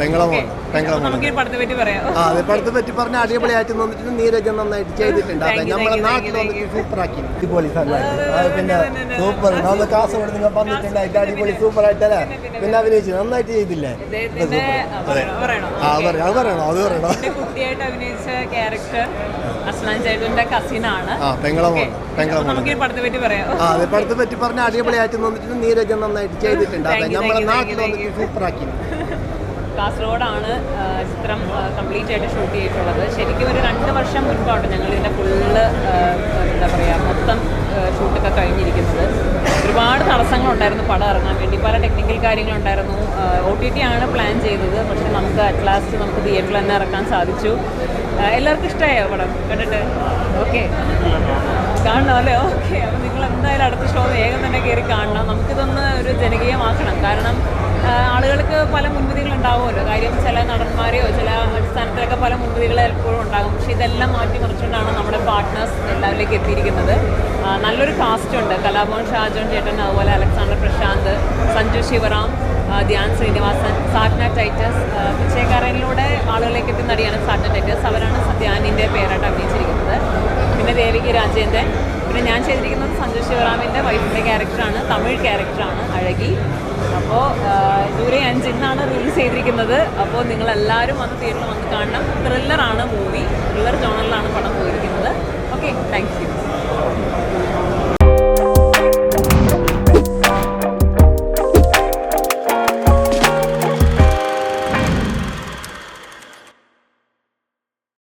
പെങ്ങളെ Okay. മോൻ പെങ്ങളെ അപ്പൊ മോൻ നമുക്ക് ഈ പടത്തെ പറ്റി പറയാം. ആ അത് പടത്തെ പറ്റി പറഞ്ഞ അടിപൊളിയായിട്ട് വന്നിട്ട് നീരജ് നന്നായിട്ട് ചെയ്തിട്ടുണ്ട്. അതെ നമ്മളെ നാട്ടിൽ വന്നിട്ട് സൂപ്പറാക്കി. സൂപ്പർ ആക്കി അടിപൊളി പിന്നെ. സൂപ്പർ. നമ്മൾ കാസർഗോഡ് നിങ്ങൾ വന്നിട്ടുണ്ടായിട്ട് അടിപൊളി സൂപ്പർ ആയിട്ടല്ലേ പിന്നെ അഭിനയിച്ചു. നന്നായിട്ട് ചെയ്തില്ലേ. ആ, പറയണോ, അത്. പറയണോ. അത് പറയണോ അഭിനയിച്ച ക്യാരക്ടർ അസ്ലാൻ ചേട്ടന്റെ കസിനാണ്. ആ പെങ്ങളെ മോൻ പെങ്ങളെ മോൻ. നമുക്ക് ഈ പടത്തെ പറ്റി പറയാം. ആ അത് പടത്തെ പറ്റി പറഞ്ഞ അടിപൊളിയായിട്ട് വന്നിട്ട് നീരജ് നന്നായിട്ട് ചെയ്തിട്ടുണ്ട്. അതെ നമ്മളെ നാട്ടിൽ വന്നിട്ട് you. കാസർഗോഡാണ് ചിത്രം കംപ്ലീറ്റ് ആയിട്ട് ഷൂട്ട് ചെയ്തിട്ടുള്ളത്. ശരിക്കും ഒരു രണ്ട് വർഷം മുൻപാണ് ഞങ്ങൾ ഇതിന്റെ ഫുള്ള് എന്താ പറയുക മൊത്തം ഷൂട്ടൊക്കെ കഴിഞ്ഞിരിക്കുന്നത്. ഒരുപാട് തടസ്സങ്ങളുണ്ടായിരുന്നു പടം ഇറങ്ങാൻ വേണ്ടി. പല ടെക്നിക്കൽ കാര്യങ്ങളുണ്ടായിരുന്നു. ഒ ടി ടി ആണ് പ്ലാൻ ചെയ്തത്. പക്ഷേ നമുക്ക് അറ്റ് ലാസ്റ്റ് നമുക്ക് തിയേറ്ററിൽ തന്നെ ഇറക്കാൻ സാധിച്ചു. എല്ലാവർക്കും ഇഷ്ടമായോ പടം? കണ്ടിട്ട്? ഓക്കെ കാണണം അല്ലേ ഓക്കെ അപ്പോൾ നിങ്ങൾ എന്തായാലും അടുത്ത ഷോ വേഗം തന്നെ കയറി കാണണം. നമുക്കിതൊന്ന് ഒരു ജനകീയമാക്കണം. കാരണം ആ, ആളുകൾക്ക് പല മുൻവിധികൾ ഉണ്ടാവുമല്ലോ. കാര്യം ചില നടന്മാരെയോ ചില അടിസ്ഥാനത്തിലൊക്കെ പല മുൻവിധികൾ എപ്പോഴും ഉണ്ടാകും. പക്ഷെ ഇതെല്ലാം മാറ്റിമറിച്ചുകൊണ്ടാണ് നമ്മുടെ പാർട്ട്നേഴ്സ് എല്ലാവരിലേക്ക് എത്തിയിരിക്കുന്നത്. നല്ലൊരു കാസ്റ്റ് ഉണ്ട്. കലാഭവൻ ഷാജോൺ ചേട്ടൻ അതുപോലെ അലക്സാണ്ടർ പ്രശാന്ത് സഞ്ജു ശിവറാം ധ്യാൻ ശ്രീനിവാസൻ സാറ്റ്ന ടൈറ്റസ് പിച്ചേക്കാരനിലൂടെ ആളുകളിലേക്ക് എത്തുന്ന നടിയാണ് സാറ്റ്ന ടൈറ്റസ്. അവരാണ് ധ്യാനിന്റെ പേരായിട്ട് അഭിനയിച്ചിരിക്കുന്നത്. പിന്നെ ദേവികി രാജേന്ദ്രൻ. പിന്നെ ഞാൻ ചെയ്തിരിക്കുന്നത് സഞ്ജു ശിവറാമിന്റെ വൈഫിന്റെ ക്യാരക്ടറാണ് തമിഴ് ക്യാരക്ടറാണ് അഴകി. അപ്പോൾ ജൂലൈ അഞ്ച് ഇന്നാണ് റിലീസ് ചെയ്തിരിക്കുന്നത്. അപ്പോൾ നിങ്ങളെല്ലാവരും വന്ന് തിയേറ്ററിൽ വന്ന് കാണണം. ത്രില്ലറാണ് മൂവി ത്രില്ലർ ജോണറിലാണ്